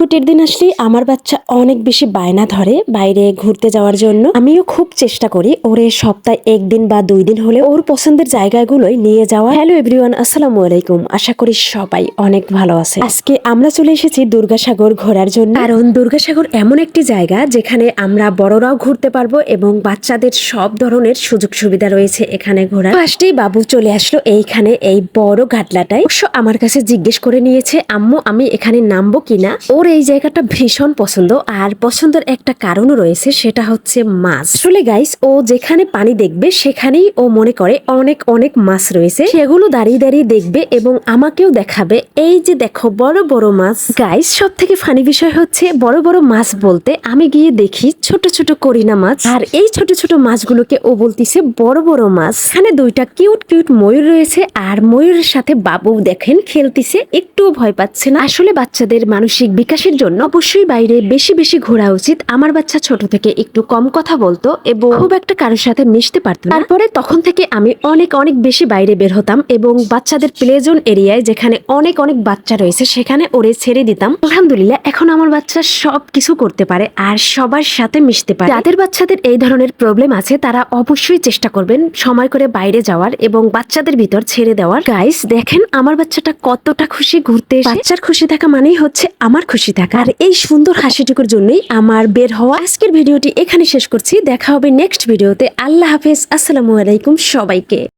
ছুটির দিন আসলেই আমার বাচ্চা অনেক বেশি বায়না ধরে বাইরে ঘুরতে যাওয়ার জন্য। আমিও খুব চেষ্টা করি ওরে সপ্তাহে একদিন বা দুই দিন হলে ওর পছন্দের জায়গাগুলোই নিয়ে যাওয়া। হ্যালো এভরিওয়ান, আসসালামু আলাইকুম। আশা করি সবাই অনেক ভালো আছে। আজকে আমরা চলে এসেছি দুর্গাসাগর ঘোরার জন্য। কারণ দুর্গাসাগর এমন একটি জায়গা যেখানে আমরা বড়রাও ঘুরতে পারব এবং বাচ্চাদের সব ধরনের সুযোগ সুবিধা রয়েছে এখানে ঘোরা ফার্স্টেই বাবু চলে আসলো এইখানে এই বড় ঘাটলাটায়। অবশ্য আমার কাছে জিজ্ঞেস করে নিয়েছে, আম্মু, আমি এখানে নামবো কিনা? ওর এই জায়গাটা ভীষণ পছন্দ। আর পছন্দের একটা কারণও রয়েছে, সেটা হচ্ছে মাছ। আসলে গাইস ও যেখানে পানি দেখবে, সেখানেই ও মনে করে অনেক অনেক মাছ রয়েছে। সেগুলো দাঁড়িয়ে দাঁড়িয়ে দেখবে এবং আমাকেও দেখাবে। এই যে দেখো, বড় বড় মাছ। গাইস সব থেকে ফানি বিষয় হচ্ছে, বড় বড় মাছ বলতে আমি গিয়ে দেখি ছোট ছোট করিনা মাছ। আর এই ছোট ছোট মাছগুলোকে ও বলতিছে বড় বড় মাছ। এখানে দুইটা কিউট কিউট ময়ূর রয়েছে আর ময়ূরের সাথে বাবু দেখেন, খেলতিছে। একটুও ভয় পাচ্ছে না। আসলে বাচ্চাদের মানসিক বিকাশের জন্য অবশ্যই বাইরে বেশি বেশি ঘোরা উচিত। আমার বাচ্চা ছোট থেকে একটু কম কথা বলতো এবং খুব একটা কারোর সাথে মিশতে পারতো তারপরে তখন থেকে আমি অনেক অনেক বেশি বাইরে বের হতাম এবং বাচ্চাদের প্লে জোন এরিয়ায় যেখানে অনেক অনেক বাচ্চা রয়েছে সেখানে ওরে ছেড়ে দিতাম। আলহামদুলিল্লাহ, এখন আমার বাচ্চা সব কিছু করতে পারে আর সবার সাথে মিশতে পারে। যাদের বাচ্চাদের এই ধরনের প্রবলেম আছে, তারা অবশ্যই চেষ্টা করবেন সময় করে বাইরে যাওয়ার এবং বাচ্চাদের ভিতর ছেড়ে দেওয়ার। গাইস দেখেন আমার বাচ্চাটা কতটা খুশি ঘুরতে বাচ্চার খুশি থাকা মানেই হচ্ছে আমার খুশি থাকা। আর এই সুন্দর হাসিটুকুর জন্যই আমার বের হওয়া আজকের ভিডিওটি এখানে শেষ করছি। দেখা হবে নেক্সট ভিডিওতে। আল্লাহ হাফেজ। আসসালামু আলাইকুম সবাইকে।